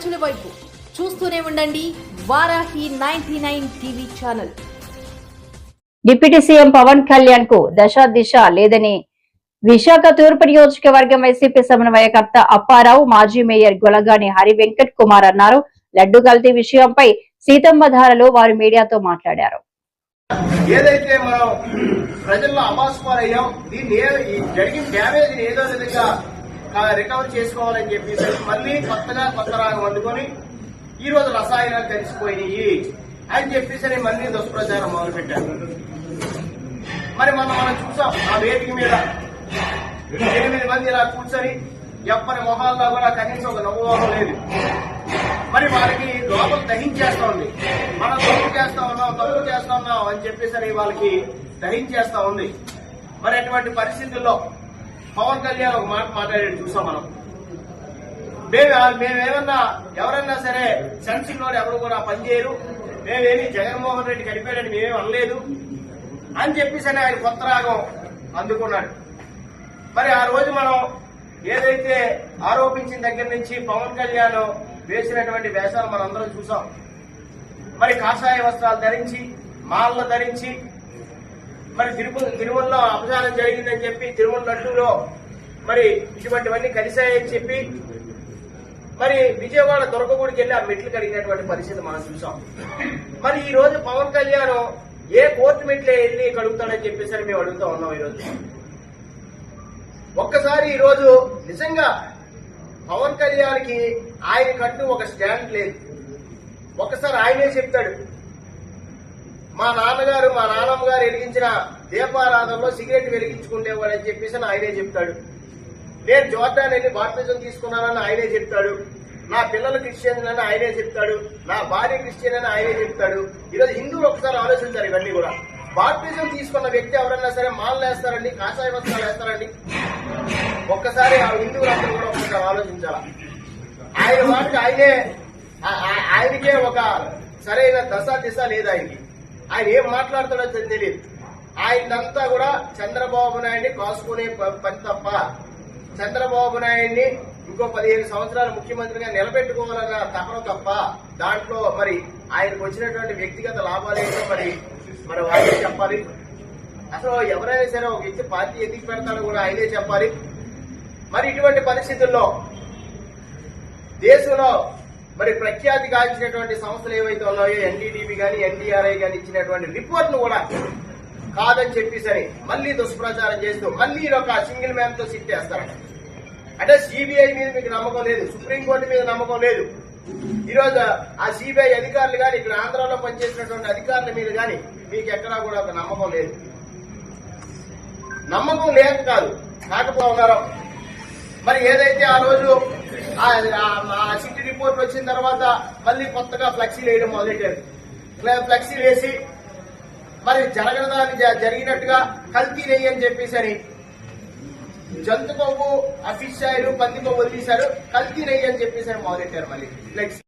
ప్రజల వైపు చూస్తూనే ఉండండి Varahi ninety nine TV channel. Deputy CM Pawan కళ్యాణ్కు దశ దిశ లేదని విశాఖ తూర్పు నియోజకవర్గం వైసీపీ సమన్వయకర్త అప్పారావు మాజీ మేయర్ గొలగాని హరి వెంకట్ కుమార్ అన్నారు. లడ్డు కల్తీ విషయంపై సీతమ్మ ధారలో వారు మీడియాతో మాట్లాడారు. ఏదైతే మనం ప్రజల్లో అపాస్పాలయ్యాం దీన్ని జరిగిన డ్యామేజ్ ఏదో విధంగా రికవర్ చేసుకోవాలని చెప్పేసి మళ్ళీ కొత్తగా కొత్త రాగం వండుకొని ఈ రోజు రసాయనాలు కలిసిపోయినాయి అని చెప్పేసి మళ్ళీ దుష్ప్రచారం మొదలుపెట్టారు. మరి మనం మనం చూసాం ఆ వేదిక మీద ఎనిమిది మంది ఇలా కూర్చొని ఎప్పటి మొహాల్లో కూడా కనీసం ఒక నవ్వుమోహం లేదు. మరి వారికి లోపల దహించేస్తా ఉంది. మనం తప్పు చేస్తా ఉన్నాం తప్పు చేస్తా ఉన్నాం అని చెప్పేసరి వాళ్ళకి దహించేస్తా ఉంది. మరి అటువంటి పరిస్థితుల్లో పవన్ కళ్యాణ్ ఒక మాట మాట్లాడాడు చూసాం మనం. మేము మేమేమన్నా ఎవరన్నా సరే సెన్సింగ్లో ఎవరు కూడా పనిచేయరు మేమేమి జగన్మోహన్ రెడ్డి గడిపాడని మేమేం అనలేదు. అని చెప్పేసి ఆయన కొత్త రాగం అందుకున్నాడు. మరి ఆ రోజు మనం ఏదైతే ఆరోపించిన దగ్గర నుంచి పవన్ కళ్యాణ్ వేసినటువంటి వేషాలు మనం అందరం చూసాం. మరి కాషాయ వస్త్రాలు ధరించి మాలలు ధరించి మరి తిరుపతి తిరుమలలో అపచారం జరిగిందని చెప్పి తిరుమల లడ్డూలో మరి ఇటువంటివన్నీ కలిశాయని చెప్పి మరి విజయవాడ దొరకగూడికి వెళ్ళి ఆ మెట్లు కడిగినటువంటి పరిస్థితి మనం చూసాం. మరి ఈ రోజు పవన్ కళ్యాణ్ ఏ కోర్టు మెట్లే వెళ్ళి కడుగుతాడని చెప్పేసి మేము అడుగుతా ఉన్నాం ఈ రోజు ఒక్కసారి ఈరోజు నిజంగా పవన్ కళ్యాణ్కి ఆయన కంటూ ఒక స్టాండ్ లేదు. ఒక్కసారి ఆయనే చెప్తాడు. మా నాన్నగారు మా నాన్నమ్మ గారు వెలిగించిన దీపారాధనలో సిగరెట్ వెలిగించుకుంటేవాడని చెప్పేసి అని ఆయనే చెప్తాడు. నేను జోర్డాన్ వెళ్ళి బాప్టిజం తీసుకున్నానని ఆయనే చెప్తాడు. నా పిల్లలు క్రిస్టియన్ అని ఆయనే చెప్తాడు. నా భార్య క్రిస్టియన్ అని ఆయనే చెప్తాడు. ఈరోజు హిందువులు ఒకసారి ఆలోచించారు ఇవన్నీ కూడా. బాప్టిజం తీసుకున్న వ్యక్తి ఎవరన్నా సరే మాలలు వేస్తారండి కాషాయ వస్త్రాలు వేస్తారండి. ఒక్కసారి ఆ హిందువులందరూ కూడా ఒకసారి ఆలోచించాలా? ఆయన మాటకి ఆయనే ఆయనకే ఒక సరైన దశ దిశ లేదు ఆయనకి ఆయన ఏం మాట్లాడతాడో తెలియదు. ఆయనంతా కూడా చంద్రబాబు నాయుడిని కాసుకునే ప- పని తప్ప చంద్రబాబు నాయుడిని ఇంకో పదిహేను సంవత్సరాలు ముఖ్యమంత్రిగా నిలబెట్టుకోవాలన్న తపన తప్ప దాంట్లో మరి ఆయనకు వచ్చినటువంటి వ్యక్తిగత లాభాలు ఏంటో మరి మరి ఆయనే చెప్పాలి. అసలు ఎవరైనా సరే ఒక వ్యక్తి పార్టీ ఎందుకు పెడతాడో కూడా ఆయనే చెప్పాలి. మరి ఇటువంటి పరిస్థితుల్లో దేశంలో మరి ప్రఖ్యాతి గాంచినటువంటి సంస్థలు ఏవైతే ఉన్నాయో ఎన్డీటీవీ కానీ ఎన్డీఆర్ఐ కానీ ఇచ్చినటువంటి రిపోర్ట్ను కూడా కాదని చెప్పేసరి మళ్ళీ దుష్ప్రచారం చేస్తూ మళ్ళీ ఒక సింగిల్ మ్యాన్తో సిట్ చేస్తారట. అంటే సిబిఐ మీద మీకు నమ్మకం లేదు సుప్రీంకోర్టు మీద నమ్మకం లేదు. ఈరోజు ఆ సిబిఐ అధికారులు కానీ ఇక్కడ ఆంధ్రాలో పనిచేసినటువంటి అధికారుల మీద కానీ మీకు ఎక్కడా కూడా ఒక నమ్మకం లేదు. నమ్మకం లేక కాదు. కాకపోతే ఉన్నారు. మరి ఏదైతే ఆ రోజు ఆ- సిటీ రిపోర్ట్ వచ్చిన తర్వాత మళ్ళీ కొత్తగా ఫ్లెక్సీలు వేయడం మొదలెట్టారు. ఫ్ల- ఫ్లెక్సీలు వేసి మరి జరగదాన్ని జరిగినట్టుగా కల్తీ నెయ్యి అని చెప్పేసి జంతు కొవ్వు అఫిష్ పంది కొవ్వు వదిలేశారు. కల్తీ నెయ్యి అని చెప్పేసి అని మొదలెట్టారు మళ్ళీ. ఫ్లెక్సీ